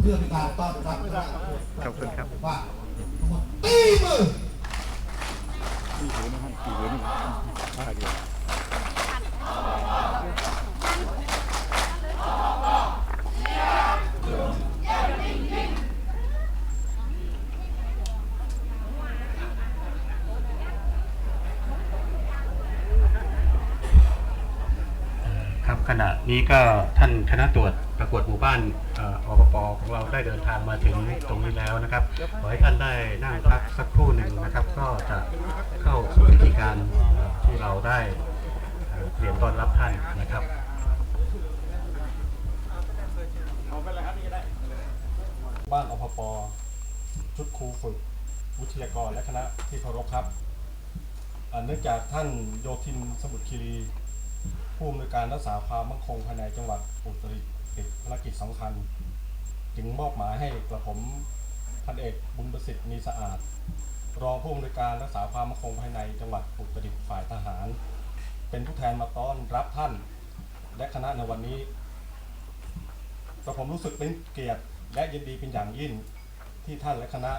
เพื่อเป็นการต้อนรับคณะขอบคุณครับว่าทุกคนตีมือที่หือนะท่านที่หือนี่มาเดียวครับ นี้ก็ท่านคณะตรวจประกวดหมู่บ้านอปปของเราได้เดินทางมาถึงตรงนี้แล้วนะครับ ขอให้ท่านได้นั่งพักสักครู่หนึ่งนะครับ ก็จะเข้าสู่พิธีการที่เราได้เตรียมต้อนรับท่านนะครับบ้านอพปชุดครูฝึก วิทยากรและคณะที่เคารพครับเนื่องจากท่านโยธินสมุทรคีรี ผู้อำนวยการรักษาความมั่นคงภายในจังหวัดอุตรดิตถ์ภารกิจสำคัญ จึงมอบหมายให้กระผมพันเอกบุญประสิทธิ์มีสะอาด รองผู้อำนวยการรักษาความมั่นคงภายในจังหวัดอุตรดิตถ์ฝ่ายทหาร เป็นผู้แทนมาต้อนรับท่าน และคณะในวันนี้กระผมรู้สึกเป็นเกียรติและยินดีเป็นอย่างยิ่งที่ท่านและคณะ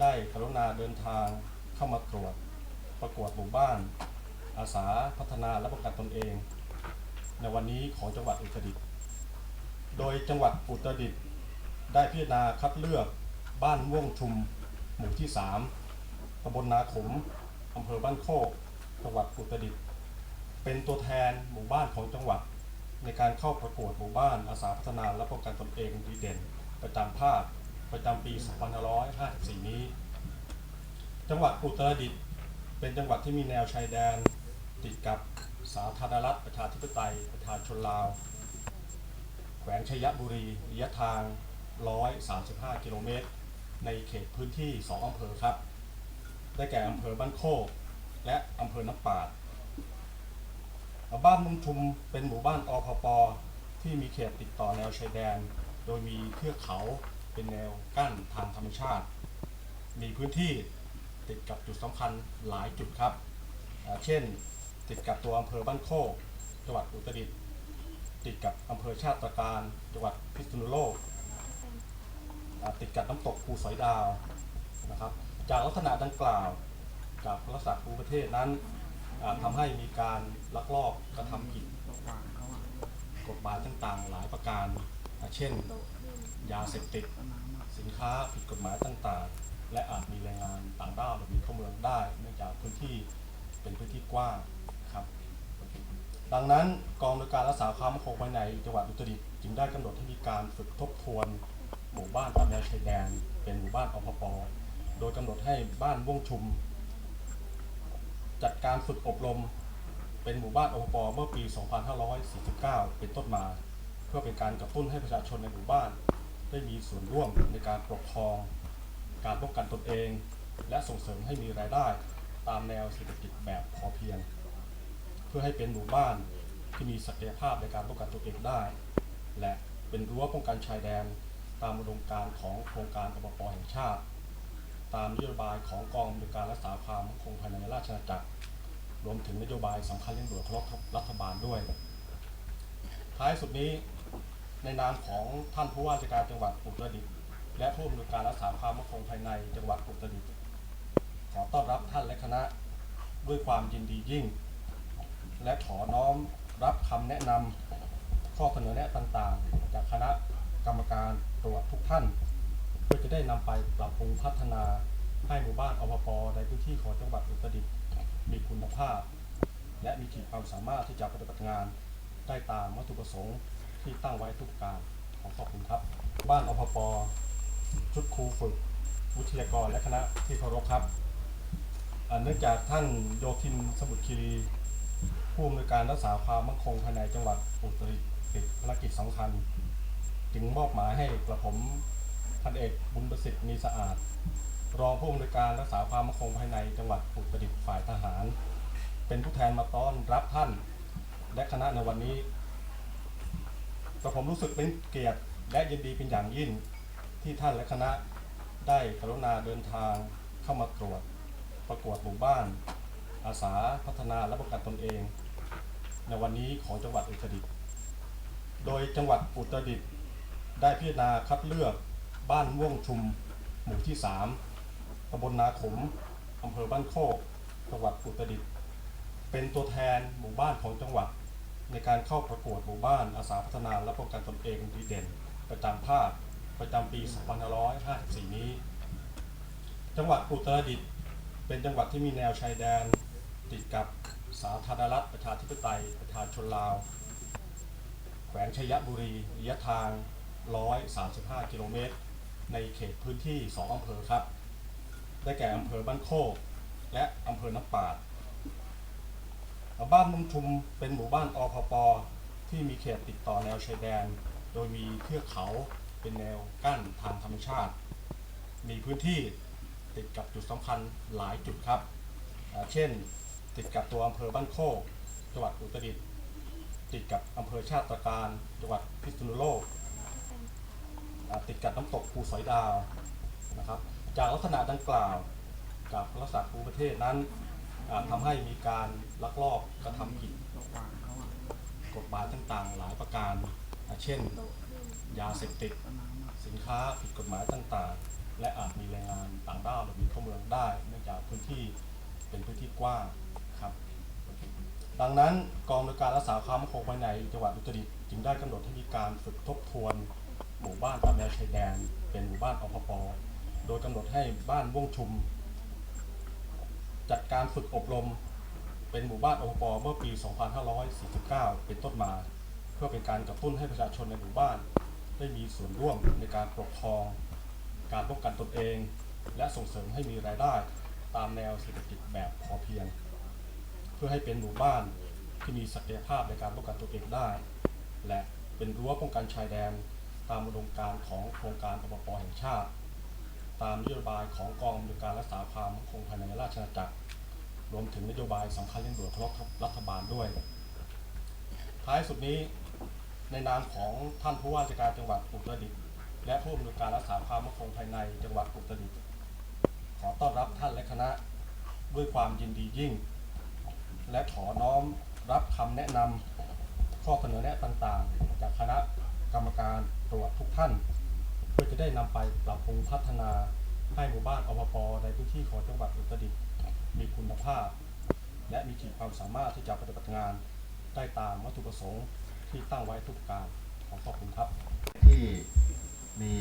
ได้กรุณาเดินทางเข้ามาตรวจประกวดหมู่บ้าน อาสาพัฒนาและป้องกันตนเอง ในวันนี้ของจังหวัดอุตรดิตถ์โดยจังหวัดอุตรดิตถ์ได้พิจารณาคัดเลือกบ้านม่วงชุม หมู่ที่ 3ตำบลนาขมอำเภอบ้านโคก จังหวัดอุตรดิตถ์เป็นตัวแทนหมู่บ้านของจังหวัด ในการเข้าประกวดหมู่บ้านอาสาพัฒนาและป้องกันตนเองดีเด่น ประจำภาคประจำปี 2554 นี้ จังหวัดอุตรดิตถ์เป็นจังหวัดที่มีแนวชายแดนติดกับ สาธารณรัฐประชาธิปไตยประชาชนลาว แขวงชัยบุรีระยะทาง 135 กิโลเมตร ในเขตพื้นที่ 2 อำเภอครับ ได้แก่อำเภอบ้านโคก และอำเภอน้ำปาดบ้านมุงชุมเป็นหมู่บ้านอพปที่มีเขตติดต่อแนวชายแดน โดยมีเทือกเขาเป็นแนวกั้นทางธรรมชาติ มีพื้นที่ติดกับจุดสำคัญหลายจุดครับ เช่น ติดกับตัวอำเภอบ้านโคก จังหวัดอุตรดิตถ์ติดกับอำเภอชาติตรการจังหวัดพิษณุโลก ติดกับน้ำตกภูสอยดาวนะครับ จากลักษณะดังกล่าวกับลักษณะภูประเทศนั้นอ่าทำให้มีการลักลอบกระทำผิดกฎหมายต่างๆ หลายประการ เช่น ยาเสพติด สินค้าผิดกฎหมายต่างๆ และอาจมีแรงงานต่างด้าวหลบหนีเข้าเมืองได้ เนื่องจากพื้นที่เป็นพื้นที่กว้าง ครับดังนั้นกองโดยการรักษาความมั่นคงภายในจังหวัดอุตรดิตถ์จึงได้กำหนดให้มีการฝึกทบทวนหมู่บ้านตามแนวชายแดน เป็นหมู่บ้านอพปโดยกำหนดให้บ้านว่วงชุม จัดการฝึกอบรม เป็นหมู่บ้านอพปเมื่อปี 2549 เป็นต้นมา เพื่อเป็นการกระตุ้นให้ประชาชนในหมู่บ้าน ได้มีส่วนร่วมในการปกครอง การป้องกันตนเอง และส่งเสริมให้มีรายได้ตามแนวเศรษฐกิจแบบพอเพียง พื่อให้เป็นหมู่บ้านที่มีศักยภาพในการป้องกันตนเองได้ และเป็นรั้วป้องกันชายแดนตามอุดมการของโครงการอปปแห่งชาติ ตามนโยบายของกองบริการรักษาความมั่นคงภายในราชอาณาจักร รวมถึงนโยบายสำคัญเร่งด่วนของรัฐบาลด้วย ท้ายสุดนี้ในนามของท่านผู้ว่าราชการจังหวัดอุตรดิตถ์และผู้อำนวยการรักษาความมั่นคงภายในจังหวัดอุตรดิตถ์ขอต้อนรับท่านและคณะด้วยความยินดียิ่ง และขอน้อมรับคำแนะนำข้อเสนอแนะต่างๆ จากคณะกรรมการตรวจทุกท่าน เพื่อจะได้นำไปปรับปรุงพัฒนาให้หมู่บ้านอพปในพื้นที่ของจังหวัดอุตรดิตถ์มีคุณภาพ และมีขีดความสามารถที่จะปฏิบัติงานได้ตามวัตถุประสงค์ที่ตั้งไว้ทุกการขอขอบคุณครับ บ้านอพปชุดครูฝึก วิทยากรและคณะที่เคารพครับเนื่องจากท่านโยธินสมุทรคีรี ผู้อำนวยการรักษาความมั่นคงภายในจังหวัดอุตรดิตถ์ภารกิจสำคัญ จึงมอบหมายให้กระผมพันเอกบุญประสิทธิ์มีสะอาด รองผู้อำนวยการรักษาความมั่นคงภายในจังหวัดอุตรดิตถ์ฝ่ายทหาร เป็นผู้แทนมาต้อนรับท่าน และคณะในวันนี้แต่ผมรู้สึกเป็นเกียรติและยินดีเป็นอย่างยิ่งที่ท่านและคณะได้กรุณาเดินทางเข้ามาตรวจ ประกวดหมู่บ้าน อาสาพัฒนาและป้องกันตนเอง ในวันนี้ของจังหวัดอุตรดิตถ์โดยจังหวัดอุตรดิตถ์ได้พิจารณาคัดเลือกบ้านม่วงชุม หมู่ที่ 3ตำบลนาขมอำเภอบ้านโคก จังหวัดอุตรดิตถ์เป็นตัวแทนหมู่บ้านของจังหวัด ในการเข้าประกวดหมู่บ้านอาสาพัฒนาและป้องกันตนเองดีเด่น ประจำภาคประจำปี 2554 นี้ จังหวัดอุตรดิตถ์เป็นจังหวัดที่มีแนวชายแดนติดกับ สาธารณรัฐประชาธิปไตยประชาชนลาว แขวงชัยบุรีระยะทาง 135 กิโลเมตร ในเขตพื้นที่ 2 อำเภอครับ ได้แก่อำเภอบ้านโคก และอำเภอน้ำปาดบ้านมุงชุมเป็นหมู่บ้านอพปที่มีเขตติดต่อแนวชายแดน โดยมีเทือกเขาเป็นแนวกั้นทางธรรมชาติ มีพื้นที่ติดกับจุดสำคัญหลายจุดครับ เช่น ติดกับตัวอำเภอบ้านโคกจังหวัดอุตรดิตถ์ติดกับอำเภอชาติตรการจังหวัดพิษณุโลกอ่าติดกับน้ำตกภูสอยดาวนะครับ จากลักษณะดังกล่าวกับลักษณะภูประเทศนั้นอ่าทำให้มีการลักลอบกระทำผิดกฎหมายต่างๆ หลายประการอ่าเช่น ยาเสพติด สินค้าผิดกฎหมายต่างๆ และอาจมีแรงงานต่างด้าวหลบหนีเข้าเมืองได้ เนื่องจากพื้นที่เป็นพื้นที่กว้าง ดังนั้นกองอำนวยการรักษาความมั่นคงภายในจังหวัดอุตรดิตถ์จึงได้กำหนดให้มีการฝึกทบทวน หมู่บ้านตามแนวชายแดน เป็นหมู่บ้านอพปโดยกำหนดให้บ้านว่วงชุม จัดการฝึกอบรม เป็นหมู่บ้านอพปเมื่อปี 2549 เป็นต้นมา เพื่อเป็นการกระตุ้นให้ประชาชนในหมู่บ้าน ได้มีส่วนร่วมในการปกครอง การป้องกันตนเอง และส่งเสริมให้มีรายได้ตามแนวเศรษฐกิจแบบพอเพียง พื่อให้เป็นหมู่บ้านที่มีศักยภาพในการป้องกันตนเองได้ และเป็นรั้วป้องกันชายแดนตามอุดมการของโครงการอปปแห่งชาติ ตามนโยบายของกองอำนวยการรักษาความมั่นคงภายในราชอาณาจักร รวมถึงนโยบายสำคัญเร่งด่วนของรัฐบาลด้วย ท้ายสุดนี้ในนามของท่านผู้ว่าราชการจังหวัดอุตรดิตถ์และผู้อำนวยการรักษาความมั่นคงภายในจังหวัดอุตรดิตถ์ขอต้อนรับท่านและคณะด้วยความยินดียิ่ง และขอน้อมรับคำแนะนำข้อเสนอแนะต่างๆ จากคณะกรรมการตรวจทุกท่าน เพื่อจะได้นำไปปรับปรุงพัฒนาให้หมู่บ้านอพปในพื้นที่ของจังหวัดอุตรดิตถ์มีคุณภาพ และมีขีดความสามารถที่จะปฏิบัติงานได้ตามวัตถุประสงค์ที่ตั้งไว้ทุกการขอขอบคุณครับ ที่มี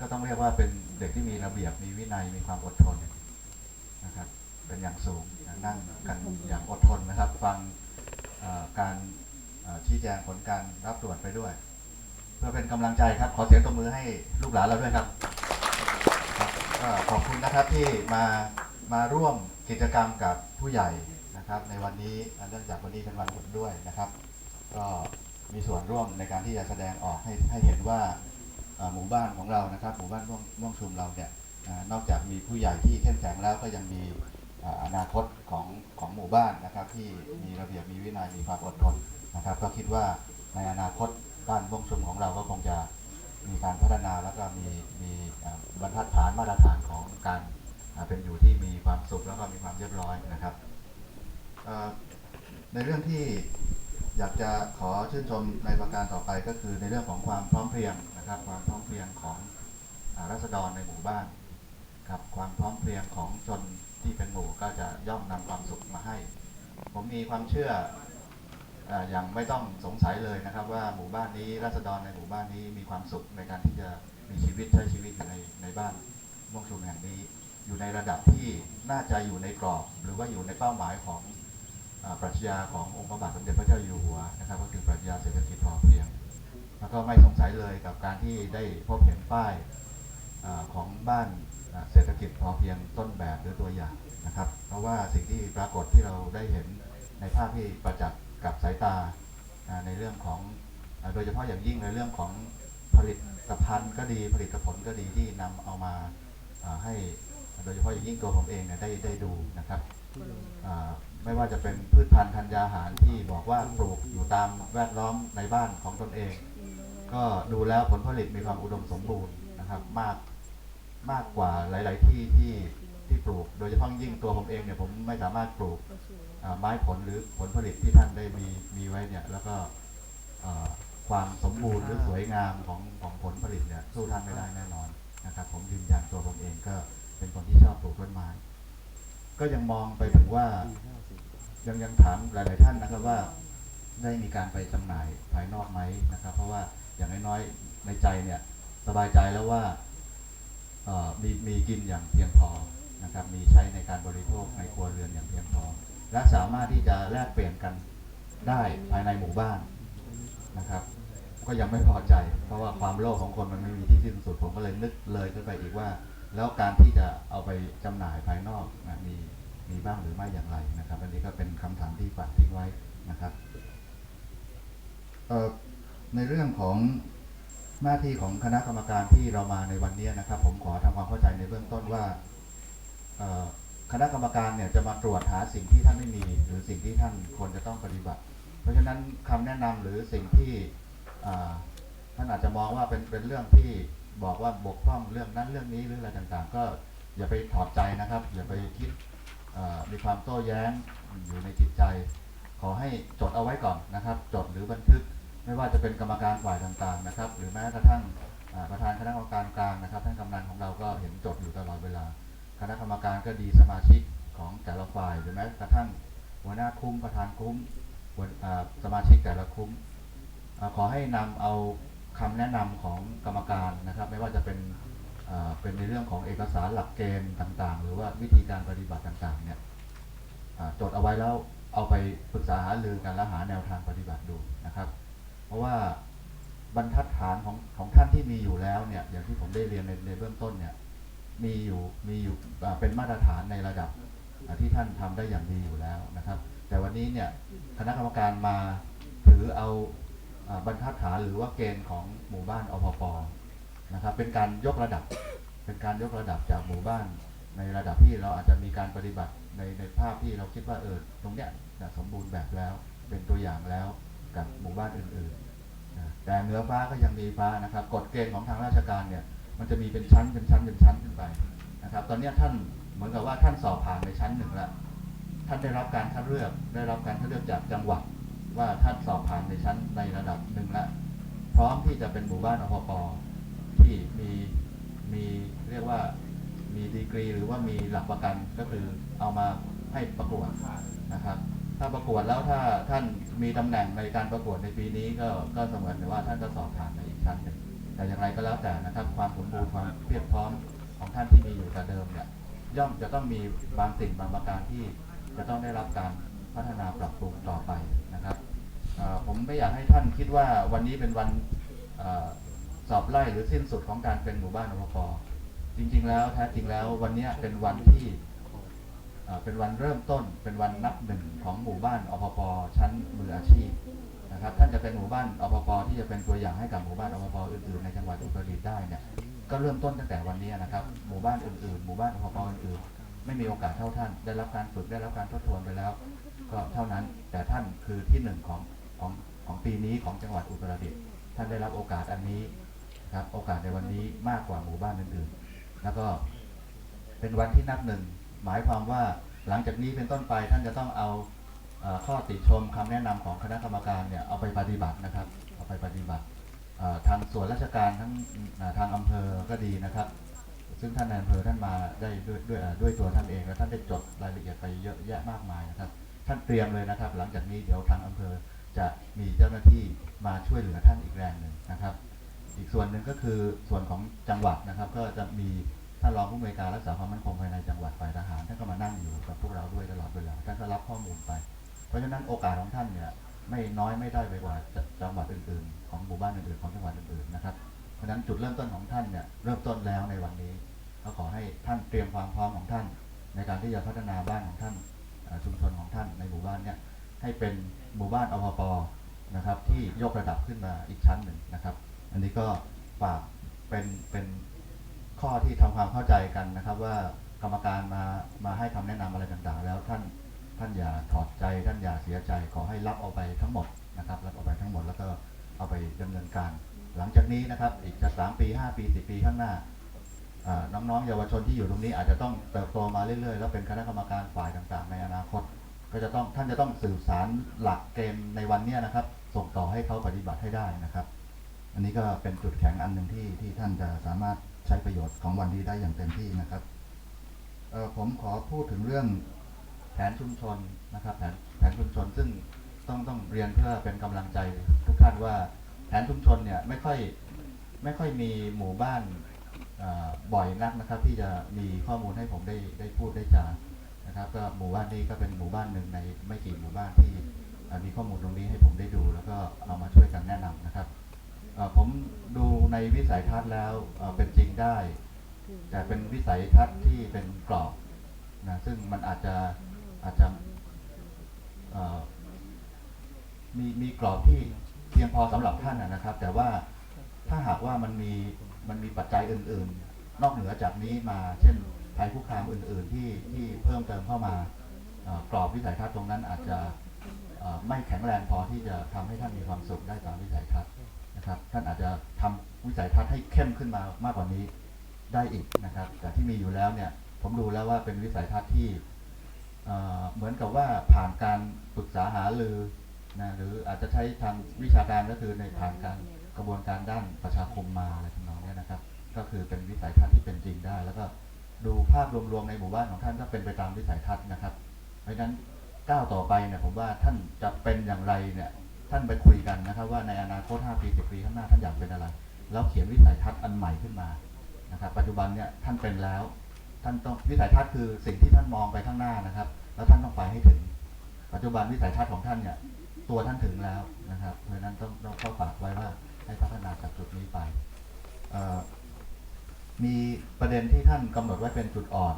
ก็ต้องเรียกว่าเป็นเด็กที่มีระเบียบมีวินัยมีความอดทนนะครับเป็นอย่างสูง นั่งกันอย่างอดทนนะครับ ฟังการชี้แจงผลการรับตรวจไปด้วย เพื่อเป็นกำลังใจครับ ขอเสียงตบมือให้ลูกหลานเราด้วยครับขอบคุณนะครับที่มามาร่วมกิจกรรมกับผู้ใหญ่นะครับ ในวันนี้เนื่องจากวันนี้เป็นวันหยุดด้วยนะครับ ก็มีส่วนร่วมในการที่จะแสดงออกให้ให้เห็นว่าหมู่บ้านของเรานะครับ หมู่บ้านม่วงม่วงชุมเราเนี่ยนอกจากมีผู้ใหญ่ที่เข้มแข็งแล้วก็ยังมี อนาคตของของหมู่บ้านนะครับ ที่มีระเบียบมีวินัยมีความอดทนนะครับ ก็คิดว่าในอนาคตบ้านม่งชุมของเราก็คงจะมีการพัฒนาแล้วก็มีมีบรรทัดฐานมาตรฐานของการเป็นอยู่ที่มีความสุขแล้วก็มีความเรียบร้อยนะครับในเรื่องที่อยากจะขอชื่นชมในประการต่อไปก็คือในเรื่องของความพร้อมเพรียงนะครับ ความพร้อมเพรียงของรัษฎรในหมู่บ้านครับความพร้อมเพรียงของชน ที่เป็นหมู่ก็จะย่อมนำความสุขมาให้ ผมมีความเชื่อออย่างไม่ต้องสงสัยเลยนะครับ ว่าหมู่บ้านนี้รัษฎรในหมู่บ้านนี้มีความสุขในการที่จะมีชีวิตใช้ชีวิตอยู่ในในบ้านม่วงชุมแห่งนี้ อยู่ในระดับที่น่าจะอยู่ในกรอบ หรือว่าอยู่ในเป้าหมายของอปรัชญาขององค์พระบาทสมเด็จพระเจ้าอยู่หัวนะครับ ก็คือปรัชญาเศรษฐกิจพอเพียง แล้วก็ไม่สงสัยเลยกับการที่ได้พบเห็นป้ายอของบ้าน เศรษฐกิจพอเพียงต้นแบบหรือตัวอย่างนะครับ เพราะว่าสิ่งที่ปรากฏที่เราได้เห็นในภาพที่ประจักษ์กับสายตาในเรื่องของโดยเฉพาะอย่างยิ่งในเรื่องของผลิตภัณฑ์ก็ดีผลิตผลก็ดีที่นำเอามาให้โดยเฉพาะอย่างยิ่งตัวผมเองเนี่ยได้ได้ดูนะครับไม่ว่าจะเป็นพืชพันธุ์ธัญญาหารที่บอกว่าปลูกอยู่ตามแวดล้อมในบ้านของตนเอง ก็ดูแล้วผลผลิตมีความอุดมสมบูรณ์นะครับ มาก มากกว่าหลาย ๆ ที่ที่ที่ปลูก โดยเฉพาะยิ่งตัวผมเองเนี่ยผมไม่สามารถปลูกไม้ผลหรือผลผลิตที่ท่านได้มีมีไว้เนี่ย แล้วก็ความสมบูรณ์หรือสวยงามของของผลผลิตเนี่ยสู้ท่านไม่ได้แน่นอนนะครับ ผมยืนยันตัวผมเองก็เป็นคนที่ชอบปลูกต้นไม้ ก็ยังมองไปถึงว่ายังยังถามหลาย ๆ ท่านนะครับว่าได้มีการไปจำหน่ายภายนอกไหมนะครับ เพราะว่าอย่างน้อยๆในใจเนี่ยสบายใจแล้วว่า มีมีกินอย่างเพียงพอนะครับมีใช้ในการบริโภคในครัวเรือนอย่างเพียงพอ และสามารถที่จะแลกเปลี่ยนกันได้ภายในหมู่บ้านนะครับ ก็ยังไม่พอใจ เพราะว่าความโลภของคนมันไม่มีที่สิ้นสุดผมก็เลยนึกเลยขึ้นไปอีกว่า แล้วการที่จะเอาไปจำหน่ายภายนอกนะมีมีบ้างหรือไม่อย่างไรนะครับ อันนี้ก็เป็นคำถามที่ฝากทิ้งไว้นะครับในเรื่องของ หน้าที่ของคณะกรรมการที่เรามาในวันนี้นะครับ ผมขอทำความเข้าใจในเบื้องต้นว่าคณะกรรมการเนี่ยจะมาตรวจหาสิ่งที่ท่านไม่มี หรือสิ่งที่ท่านควรจะต้องปฏิบัติ เพราะฉะนั้นคำแนะนำหรือสิ่งที่ท่านอาจจะมองว่าเป็นเป็นเรื่องที่บอกว่าบกพร่องเรื่องนั้นเรื่องนี้หรืออะไรต่างๆ ก็อย่าไปถอดใจนะครับ อย่าไปคิดมีความโต้แย้งอยู่ในจิตใจ ขอให้จดเอาไว้ก่อนนะครับ จดหรือบันทึก ไม่ว่าจะเป็นกรรมการฝ่ายต่างๆนะครับ หรือแม้กระทั่งประธานคณะกรรมการกลางนะครับท่านกำนันของเราก็เห็นจดอยู่ตลอดเวลา คณะกรรมการก็ดีสมาชิกของแต่ละฝ่ายหรือแม้กระทั่งหัวหน้าคุ้มประธานคุ้มสมาชิกแต่ละคุ้มอขอให้นำเอาคำแนะนำของกรรมการนะครับ ไม่ว่าจะเป็นเป็นในเรื่องของเอกสารหลักเกณฑ์ต่างๆ หรือว่าวิธีการปฏิบัติต่างๆเนี่ยจดเอาไว้แล้วเอาไปปรึกษาหารือกันแล้วหาแนวทางปฏิบัติดูนะครับ ราะว่าบรรทัดฐานของของท่านที่มีอยู่แล้วเนี่ยอย่างที่ผมได้เรียนในในเบื้องต้นเนี่ยมีอยู่มีอยู่เป็นมาตรฐานในระดับที่ท่านทำได้อย่างดีอยู่แล้วนะครับ แต่วันนี้เนี่ยคณะกรรมการมาถือเอาบรรทัดฐานหรือว่าเกณฑ์ของหมู่บ้านอพปนะครับเป็นการยกระดับ เป็นการยกระดับจากหมู่บ้าน ในระดับที่เราอาจจะมีการปฏิบัติในในภาพที่เราคิดว่าเออตรงเนี้ยสมบูรณ์แบบแล้วเป็นตัวอย่างแล้ว กับหมู่บ้านอื่นๆนะแต่เหนือฟ้าก็ยังมีฟ้านะครับกฎเกณฑ์ของทางราชการเนี่ยมันจะมีเป็นชั้นเป็นชั้นเป็นชั้นขึ้นไปนะครับตอนนี้ท่านเหมือนกับว่าท่านสอบผ่านในชั้นหนึ่งแล้วท่านได้รับการคัดเลือกได้รับการคัดเลือกจากจังหวัดว่าท่านสอบผ่านในชั้นในระดับหนึ่งแล้วพร้อมที่จะเป็นหมู่บ้านอพปที่มีมีเรียกว่ามีดีกรี หรือว่ามีหลักประกันก็คือเอามาให้ประกวดนะครับ ถ้าประกวดแล้วถ้าท่านมีตำแหน่งในการประกวดในปีนี้ก็ก็เสมือนว่าท่านก็สอบผ่านในอีกชั้นหนึ่งแต่อย่างไรก็แล้วแต่นะครับ ความสมบูรณ์ความเพียบพร้อมของท่านที่มีอยู่แต่เดิมเนี่ยย่อมจะต้องมีบางสิ่งบางประการที่จะต้องได้รับการพัฒนาปรับปรุงต่อไปนะครับเอ่อผมไม่อยากให้ท่านคิดว่าวันนี้เป็นวันเออสอบไล่หรือสิ้นสุดของการเป็นหมู่บ้านอพปจริง ๆ แล้วแท้จริงแล้ววันเนี้ยเป็นวันที่ เป็นวันเริ่มต้น เป็นวันนับหนึ่งของหมู่บ้านอพปชั้นมืออาชีพนะครับท่านจะเป็นหมู่บ้านอพปที่จะเป็นตัวอย่างให้กับหมู่บ้านอพปอื่นๆในจังหวัดอุตรดิตถ์ได้เนี่ยก็เริ่มต้นตั้งแต่วันนี้นะครับหมู่บ้านอื่นๆ หมู่บ้านอพปอื่นๆ ไม่มีโอกาสเท่าท่าน ได้รับการฝึกได้รับการทดทวนไปแล้ว ก็เท่านั้นแต่ท่านคือที่หนึ่งของของของปีนี้ของจังหวัดอุตรดิตถ์ท่านได้รับโอกาสอันนี้ครับโอกาสในวันนี้มากกว่าหมู่บ้านอื่นๆ แล้วก็เป็นวันที่นับหนึ่ง หมายความว่าหลังจากนี้เป็นต้นไปท่านจะต้องเอาอข้อติชมคำแนะนำของคณะกรรมการเนี่ยเอาไปปฏิบัตินะครับ เอาไปปฏิบัติทางส่วนราชการทั้งทางอำเภอก็ดีนะครับ ซึ่งท่านนายอำเภอท่านมาได้ด้วยด้วยด้วยตัวท่านเองและท่านได้จดรายละเอียดไปเยอะแยะมากมายนะครับ ท่านเตรียมเลยนะครับ หลังจากนี้เดี๋ยวทางอำเภอจะมีเจ้าหน้าที่มาช่วยเหลือท่านอีกแรงหนึ่งนะครับ อีกส่วนหนึ่งก็คือส่วนของจังหวัดนะครับ ก็จะมี ท่านรองผู้อำนวยการรักษาความมั่นคงภายในจังหวัดฝ่ายทหารท่านก็มานั่งอยู่กับพวกเราด้วยตลอดเวลาท่านก็รับข้อมูลไป เพราะฉะนั้นโอกาสของท่านเนี่ยไม่น้อยไม่ได้ไปกว่าจจังหวัดอื่นๆ ของหมู่บ้านอื่นๆของจังหวัดอื่นๆนะครับเพราะฉะนั้นจุดเริ่มต้นของท่านเนี่ยเริ่มต้นแล้วในวันนี้ก็ขอให้ท่านเตรียมความพร้อมของท่าน ในการที่จะพัฒนาบ้านของท่านชุมชนของท่านในหมู่บ้านเนี่ยให้เป็นหมู่บ้านอพปนะครับที่ยกระดับขึ้นมาอีกชั้นหนึ่งนะครับ อันนี้ก็ฝากเป็นเป็น ข้อที่ทำความเข้าใจกันนะครับ ว่ากรรมการมามาให้คำแนะนำอะไรต่างๆ แล้วท่านท่านอย่าถอดใจ ท่านอย่าเสียใจ ขอให้รับเอาไปทั้งหมดนะครับ รับเอาไปทั้งหมดแล้วก็เอาไปดำเนินการ หลังจากนี้นะครับ อีกจะสามปีห้าปีสิปีข้างหน้าน้องๆเยาวชนที่อยู่ตรงนี้อาจจะต้องเติบโตมาเรื่อยๆ แล้วเป็นคณะกรรมการฝ่ายต่างๆ ในอนาคต ก็จะต้องท่านจะต้องสื่อสารหลักเกณฑ์ในวันนี้นะครับ ส่งต่อให้เขาปฏิบัติให้ได้นะครับ อันนี้ก็เป็นจุดแข็งอันหนึ่งที่ที่ท่านจะสามารถ ใช้ประโยชน์ของวันนี้ได้อย่างเต็มที่นะครับผมขอพูดถึงเรื่องแผนชุมชนนะครับ แผนแผนชุมชนซึ่งต้องต้องเรียนเพื่อเป็นกำลังใจทุกท่านว่าแผนชุมชนเนี่ยไม่ค่อยไม่ค่อยมีหมู่บ้านบ่อยนักนะครับ ที่จะมีข้อมูลให้ผมได้ได้พูดได้จานะครับ ก็หมู่บ้านนี้ก็เป็นหมู่บ้านหนึ่งในไม่กี่หมู่บ้านที่มีข้อมูลตรงนี้ให้ผมได้ดู แล้วก็เอามาช่วยกันแนะนำนะครับ ผมดูในวิสัยทัศน์แล้วเป็นจริงได้ แต่เป็นวิสัยทัศน์ที่เป็นกรอบนะซึ่งมันอาจจะอาจจะมีมีกรอบที่เพียงพอสำหรับท่านนะครับ แต่ว่าถ้าหากว่ามันมีมันมีปัจจัยอื่น ๆ นอกเหนือจากนี้มาเช่นภัยคุกคามอื่น ๆ ที่ที่เพิ่มเติมเข้ามากรอบวิสัยทัศน์ตรงนั้นอาจจะไม่แข็งแรงพอที่จะทำให้ท่านมีความสุขได้ตามวิสัยทัศน์ นะครับ ท่านอาจจะทำวิสัยทัศน์ให้เข้มขึ้นมามากกว่านี้ได้อีกนะครับ แต่ที่มีอยู่แล้วเนี่ย ผมดูแล้วว่าเป็นวิสัยทัศน์ที่เหมือนกับว่าผ่านการปรึกษาหารือนะหรืออาจจะใช้ทางวิชาการก็คือในผ่านการกระบวนการด้านประชาคมมาอะไรทำนองเนี้ยนะครับ ก็คือเป็นวิสัยทัศน์ที่เป็นจริงได้ แล้วก็ดูภาพรวมๆในหมู่บ้านของท่านก็เป็นไปตามวิสัยทัศน์นะครับ เพราะฉะนั้นก้าวต่อไปเนี่ยผมว่าท่านจะเป็นอย่างไรเนี่ย ท่านไปคุยกันนะครับ ว่าในอนาคต 5 ปี 10 ปีข้างหน้าท่านอยากเป็นอะไร แล้วเขียนวิสัยทัศน์อันใหม่ขึ้นมานะครับ ปัจจุบันเนี่ยท่านเป็นแล้ว ท่านต้องวิสัยทัศน์คือสิ่งที่ท่านมองไปข้างหน้านะครับ แล้วท่านต้องไปให้ถึง ปัจจุบันวิสัยทัศน์ของท่านเนี่ยตัวท่านถึงแล้วนะครับเพราะฉะนั้นต้องต้องเข้าฝากไว้ว่าให้พัฒนาจากจุดนี้ไปมีประเด็นที่ท่านกำหนดไว้เป็นจุดอ่อน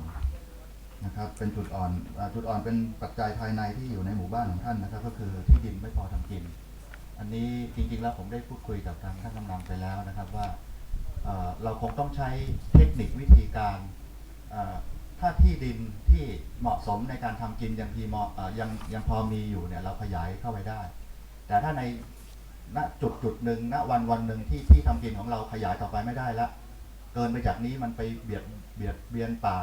นะครับ เป็นจุดอ่อน จุดอ่อนเป็นปัจจัยภายในที่อยู่ในหมู่บ้านของท่านนะครับ ก็คือที่ดินไม่พอทำกิน อันนี้จริงๆแล้วผมได้พูดคุยกับทางท่านกำนันไปแล้วนะครับว่าเเราคงต้องใช้เทคนิควิธีการเอ่อถ้าที่ดินที่เหมาะสมในการทำกินยังพีเหมาะยังยังพอมีอยู่เนี่ยเราขยายเข้าไปได้ แต่ถ้าในณจุดจุดหนึ่งณวันวันหนึ่งที่ที่ทำกินของเราขยายต่อไปไม่ได้ละเกินไปจากนี้มันไปเบียดเบียดเบียนป่า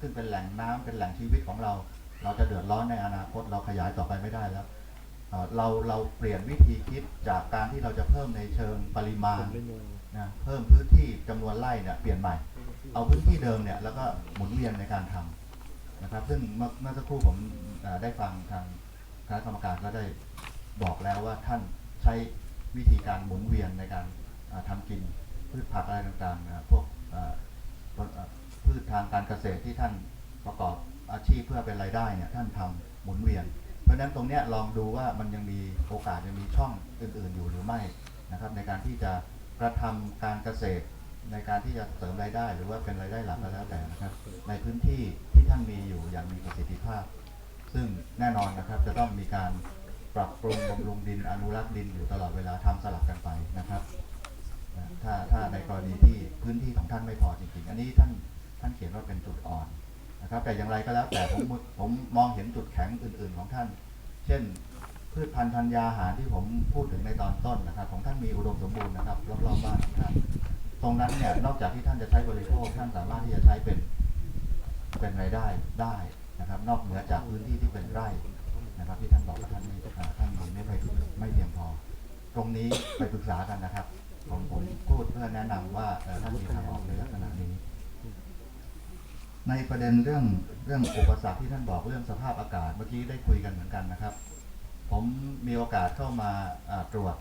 ซึ่งเป็นแหล่งน้ำเป็นแหล่งชีวิตของเรา เราจะเดือดร้อนในอนาคตเราขยายต่อไปไม่ได้แล้ว เอ่อเราเราเปลี่ยนวิธีคิดจากการที่เราจะเพิ่มในเชิงปริมาณนะเพิ่มพื้นที่จำนวนไร่เนี่ยเปลี่ยนใหม่ เอาพื้นที่เดิมเนี่ยแล้วก็หมุนเวียนในการทำนะครับ ซึ่งเมื่อเมื่อสักครู่ผมเอ่อได้ฟังทางคณะกรรมการก็ได้บอกแล้วว่าท่านใช้วิธีการหมุนเวียนในการอ่าทำากินพืชผักอะไรต่างๆนะพวกเอ่อต้นเอ่อพืชทางการเกษตรที่ท่านประกอบอาชีพเพื่อเป็นรายได้เนี่ยท่านทำหมุนเวียนเพ ราะฉะนั้นตรงนี้ลองดูว่ามันยังมีโอกาสยังมีช่องอื่น ๆ อยู่หรือไม่นะครับ ในการที่จะกระทำการเกษตร ในการที่จะเสริมรายได้ หรือว่าเป็นรายได้หลักก็แล้วแต่นะครับ ในพื้นที่ที่ท่านมีอยู่อย่างมีประสิทธิภาพ ซึ่งแน่นอนนะครับจะต้องมีการปรับปรุงบำรุงดินอนุรักษ์ดินอยู่ตลอดเวลาทำสลับกันไปนะครับถ้าถ้าในกรณีที่พื้นที่ของท่านไม่พอจริงๆ อันนี้ท่านท่านเขียนว่าเป็นจุดอ่อน นะครับ แต่อย่างไรก็แล้ว แต่ผมผมมองเห็นจุดแข็งอื่น ๆ ของท่าน เช่น พืชพันธุ์ธัญญาหารที่ผมพูดถึงในตอนต้นนะครับ ของท่านมีอุดมสมบูรณ์นะครับรอบๆบ้านของท่านตรงนั้นเนี่ยนอกจากที่ท่านจะใช้บริโภคท่านสามารถที่จะใช้เป็นเป็นรายได้ได้นะครับ นอกเหนือจากพื้นที่ที่เป็นไร่นะครับ ที่ท่านบอกว่าท่านไม่ท่านมีไม่ไปไม่เพียงพอ ตรงนี้ไปปรึกษากันนะครับ ผมผมพูดเพื่อแนะนำว่าเออท่านมีทางออกในลักษณะนี้ ในประเด็นเรื่องเรื่องอุปสรรคที่ท่านบอกเรื่องสภาพอากาศเมื่อกี้ได้คุยกันเหมือนกันนะครับ ผมมีโอกาสเข้ามาตรวจ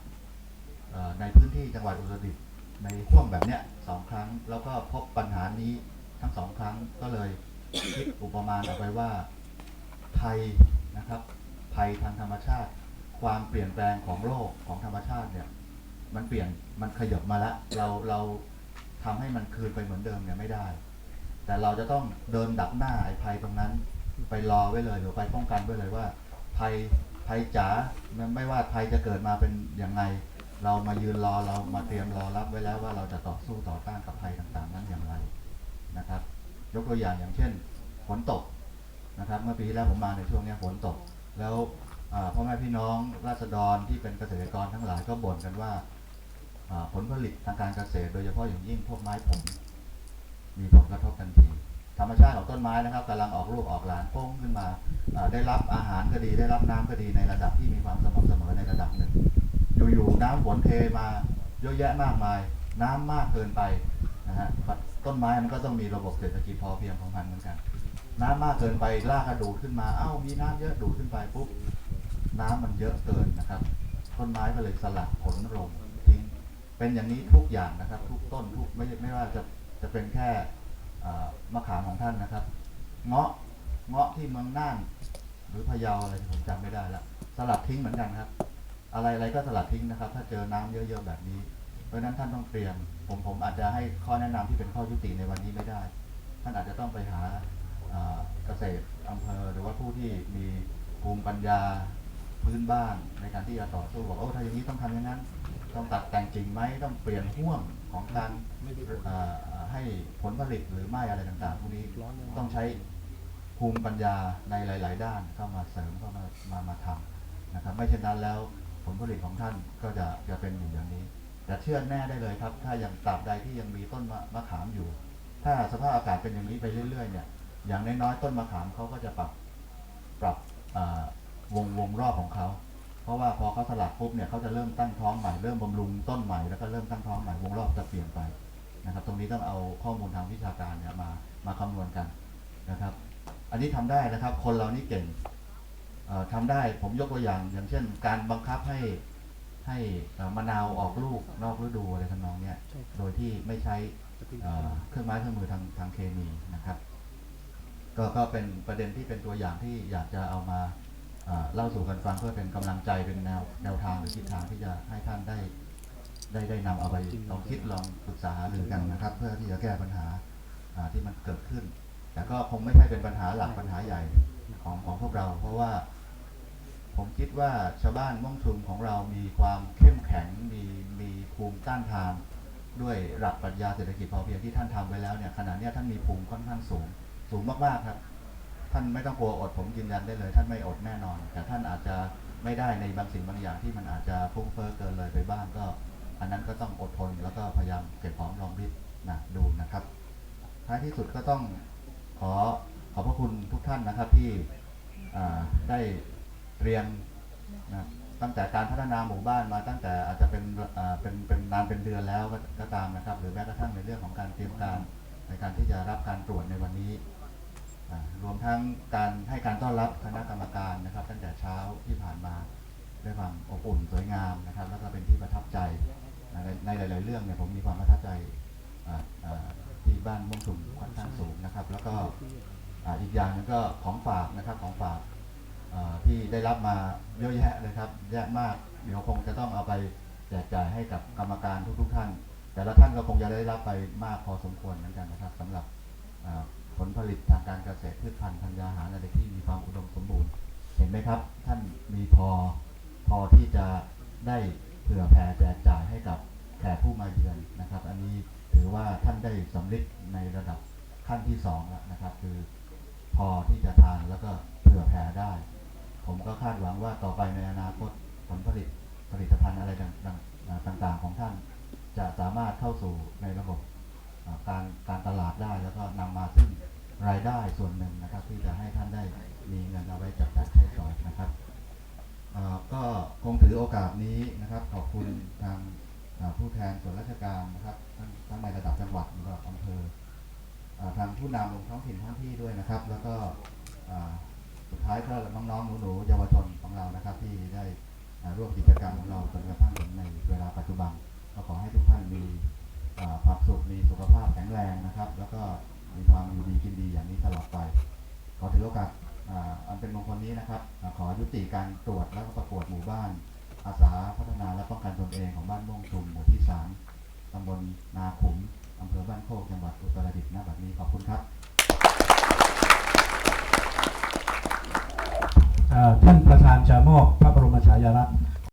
ในพื้นที่จังหวัดอุตรดิตถ์ในห่วงแบบเนี้ยสองครั้ง แล้วก็พบปัญหานี้ทั้งสองครั้งก็เลยคิดอุปมาเอาไว้ว่าภัยนะครับภัยทางธรรมชาติ ความเปลี่ยนแปลงของโลกของธรรมชาติเนี่ยมันเปลี่ยนมันขยับมาแล้วเราเราทำให้มันคืนไปเหมือนเดิมเนี่ยไม่ได้ แต่เราจะต้องเดินดักหน้าไอ้ภัยตรงนั้น ไปรอไว้เลยหรือไปป้องกันไว้เลยว่า ภัยภัยจ๋าไม่ไม่ว่าภัยจะเกิดมาเป็นยังไง เรามายืนรอเรามาเตรียมรอรับไว้แล้วว่าเราจะต่อสู้ต่อต้านกับภัยต่างๆ นั้นอย่างไรนะครับ ยกตัวอย่างอย่างเช่นฝนตกนะครับ เมื่อปีที่แล้วผมมาในช่วงนี้ฝนตก แล้วพ่อแม่พี่น้องราษฎรที่เป็นเกษตรกรทั้งหลายก็บ่นกันว่าอ่าผลผลิตทางการเกษตร โดยเฉพาะอย่างยิ่งพวกไม้ผล มีผลกระทบทันที ธรรมชาติของต้นไม้นะครับกำลังออกลูกออกหลานโป้งขึ้นมา ได้รับอาหารก็ดี ได้รับน้ำก็ดีในระดับที่มีความสม่ำเสมอในระดับหนึ่ง อยู่ๆน้ำฝนเทมาเยอะแยะมากมาย น้ำมากเกินไปนะฮะต้นไม้มันก็ต้องมีระบบเศรษฐกิจพอเพียงของมันเหมือนกัน น้ำมากเกินไปรากกระดูดขึ้นมา เอ้า มีน้ำเยอะดูดขึ้นไปปุ๊บ น้ำมันเยอะเกินนะครับ ต้นไม้ก็เลยสลัดผลลงทิ้ง เป็นอย่างนี้ทุกอย่างนะครับ ทุกต้นทุกไม่ไม่ว่าจะ จะเป็นแค่มะขามของท่านนะครับ เงาะเงาะที่เมืองน่านหรือพะเยาอะไรผมจำไม่ได้ละสลัดทิ้งเหมือนกันครับ อะไรอะไรก็สลัดทิ้งนะครับ ถ้าเจอน้ำเยอะๆแบบนี้ เพราะฉะนั้นท่านต้องเตรียม ผมผมอาจจะให้ข้อแนะนำที่เป็นข้อยุติในวันนี้ไม่ได้ ท่านอาจจะต้องไปหาอ่าเกษตรอำเภอหรือว่าผู้ที่มีภูมิปัญญาพื้นบ้านในการที่จะต่อสู้บอกโอ้ถ้าอย่างนี้ต้องทำอย่างนั้น ต้องตัดแต่งกิ่งไหมต้องเปลี่ยนห่วงของการอ่าให้ผลผลิตหรือไม่อะไรต่างๆพวกนี้ต้องใช้ภูมิปัญญาในหลาย ๆ ด้านเข้ามาเสริมเข้ามามามาทำนะครับ ไม่เช่นนั้นแล้วผลผลิตของท่านก็จะจะเป็นอยู่อย่างนี้ แต่เชื่อแน่ได้เลยครับ ถ้ายังตราบใดที่ยังมีต้นมะมะขามอยู่ ถ้าสภาพอากาศเป็นอย่างนี้ไปเรื่อย ๆ เนี่ย อย่างน้อยๆต้นมะขามเขาก็จะปรับปรับอ่าวงวงรอบของเขา เพราะว่าพอเขาสลัดปุ๊บเนี่ยเขาจะเริ่มตั้งท้องใหม่เริ่มบำรุงต้นใหม่แล้วก็เริ่มตั้งท้องใหม่วงรอบจะเปลี่ยนไปนะครับ ตรงนี้ต้องเอาข้อมูลทางวิชาการเนี่ยมามาคำนวณกันนะครับ อันนี้ทำได้นะครับ คนเรานี่เก่งเอ่อทำได้ผมยกตัวอย่าง อย่างเช่น การบังคับให้ให้มะนาวออกลูกนอกฤดูอะไรทำนองเนี้ยโดยที่ไม่ใช้เอ่อเครื่องไม้เครื่องมือทางทางเคมีนะครับ ก็ก็เป็นประเด็นที่เป็นตัวอย่างที่อยากจะเอามา เล่าสู่กันฟังเพื่อเป็นกำลังใจเป็นแนวแนวทางหรือทิศทางที่จะให้ท่านได้ ได้ได้นำเอาไปลองคิดลองปรึกษาหรือกันนะครับ เพื่อที่จะแก้ปัญหาที่มันเกิดขึ้น แต่ก็คงไม่ใช่เป็นปัญหาหลักปัญหาใหญ่ของของพวกเรา เพราะว่า ผมคิดว่าชาวบ้านม่วงชุมของเรามีความเข้มแข็งมีมีภูมิต้านทานด้วยหลักปรัชญาเศรษฐกิจพอเพียงที่ท่านทำไว้แล้วเนี่ยขณะเนี้ยท่านมีภูมิค่อนข้างสูง สูงมากๆครับ ท่านไม่ต้องกลัวอดผมยืนยันได้เลย ท่านไม่อดแน่นอน แต่ท่านอาจจะไม่ได้ในบางสิ่งบางอย่างที่มันอาจจะพุ่งเฟ้อเกินเลยไปบ้างก็ อันนั้นก็ต้องอดทนแล้วก็พยายามเก็บหอมรอมริบนะดูนะครับ ท้ายที่สุดก็ต้องขอขอบพระคุณทุกท่านนะครับที่ได้เรียนนะตั้งแต่การพัฒนาหมู่บ้านมาตั้งแต่อาจจะเป็นเป็นเป็นนานเป็นเดือนแล้วก็ตามนะครับ หรือแม้กระทั่งในเรื่องของการเตรียมการในการที่จะรับการตรวจในวันนี้ รวมทั้งการให้การต้อนรับคณะกรรมการนะครับ ตั้งแต่เช้าที่ผ่านมาด้วยความอบอุ่นสวยงามนะครับ แล้วก็เป็นที่ประทับใจในหลาย ๆ เรื่องเนี่ยผมมีความประทับใจที่บ้านม่วงชุมค่อนข้างสูงนะครับ แล้วก็อีกอย่างนึงก็ของฝากนะครับของฝากที่ได้รับมาเยอะแยะเลยครับแยะมากเดี๋ยวคงจะต้องเอาไปแจกจ่ายให้กับกรรมการทุก ๆ ท่าน แต่ละท่านก็คงจะได้รับไปมากพอสมควรเหมือนกันนะครับสำหรับ ลผลิตทางการเกษตรพืชพันธุ์ธัญญาหารอะไรที่มีความอุดมสมบูรณ์ เห็นไหมครับ ท่านมีพอพอที่จะได้เผื่อแผ่แจกจ่ายให้กับแขกผู้มาเยือนนะครับ อันนี้ถือว่าท่านได้สำลิดในระดับขั้นที่สองแล้วนะครับ คือพอที่จะทานแล้วก็เผื่อแผ่ได้ ผมก็คาดหวังว่าต่อไปในอนาคตผลผลิตผลิตภัณฑ์อะไรต่างๆของท่านจะสามารถเข้าสู่ในระบบการการตลาดได้แล้วก็นำมาซึ่ง รายได้ส่วนหนึ่งนะครับ ที่จะให้ท่านได้มีเงินเอาไว้จับจ่ายใช้สอยนะครับก็คงถือโอกาสนี้นะครับ ขอบคุณทางผู้แทนส่วนราชการนะครับทั้งทั้งในระดับจังหวัดระดับอำเภอทางผู้นำลงท้องถิ่นท้องที่ด้วยนะครับ แล้วก็สุดท้ายก็น้องๆหนูๆเยาวชนของเรานะครับ ที่ได้ร่วมกิจกรรมของเราจนกระทั่งถึงในเวลาปัจจุบันก็ขอให้ทุกท่านมีอ่าความสุขมีสุขภาพแข็งแรงนะครับ แล้วก็ มีความอยู่ดีกินดีอย่างนี้ตลอดไป ขอถือโอกาสอันเป็นมงคลนี้นะครับขอยุติการตรวจแล้วก็ประกวดหมู่บ้าน อาสาพัฒนาและป้องกันตนเองของบ้านม่วงชุมหมู่ที่สามตำบลนาขุมอำเภอบ้านโคกจังหวัดอุตรดิตถ์ณบัดนี้ขอบคุณครับท่านประธานจะมอบพระบรมฉายาลักษณ์